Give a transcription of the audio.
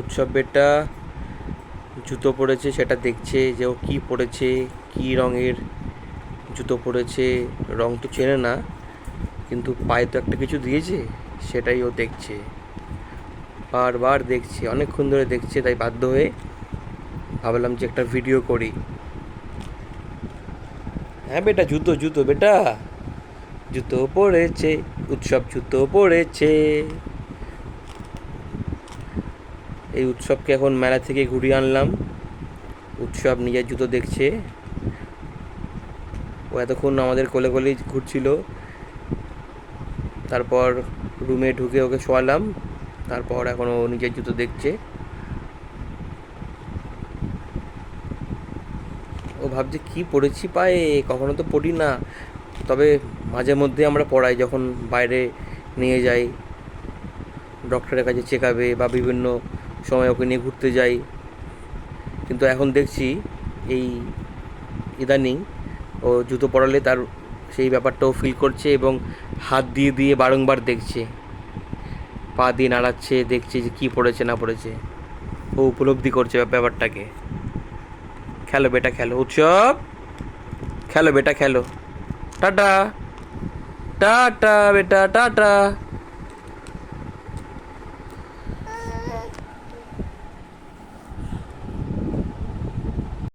উৎসব বেটা জুতো পরেছে, সেটা দেখছে যে ও কী পরেছে, কী রঙের জুতো পরেছে রং তো চেনে না, কিন্তু পায়ে তো একটা কিছু দিয়েছে, সেটাই ও দেখছে। বারবার দেখছে, অনেকক্ষণ ধরে দেখছে, তাই বাধ্য হয়ে ভাবলাম যে একটা ভিডিও করি। হ্যাঁ বেটা, জুতো জুতো বেটা, জুতো পড়েছে উৎসব জুতো পড়েছে এই উৎসবকে এখন মেলা থেকে ঘুরিয়ে আনলাম। উৎসব নিজের জুতো দেখছে। ও এতক্ষণ আমাদের কোলে কোলেই ঘুরছিল। তারপর রুমে ঢুকে ওকে শোয়ালাম। তারপর এখন ও নিজের জুতো দেখছে। ও ভাবছে, কি পড়েছি পায়ে? কখনো তো পড়ি না। তবে মাঝে মধ্যে আমরা পড়াই, যখন বাইরে নিয়ে যাই। ডক্টরের কাছে চেকাবে বা বিভিন্ন সময় ওকে নিয়ে ঘুরতে যাই। কিন্তু এখন দেখছি এই ইদানিং ও জুতো পরালে তার সেই ব্যাপারটাও ফিল করছে এবং হাত দিয়ে দিয়ে বারংবার দেখছে। পা দিয়ে নাড়াচ্ছে, দেখছে যে কী পড়েছে, না পড়েছে। ও উপলব্ধি করছে ব্যাপারটাকে। খেলো বেটা, খেলো। উৎসব! খেলো বেটা, খেলো। টাটা! টাটা বেটা, টাটা!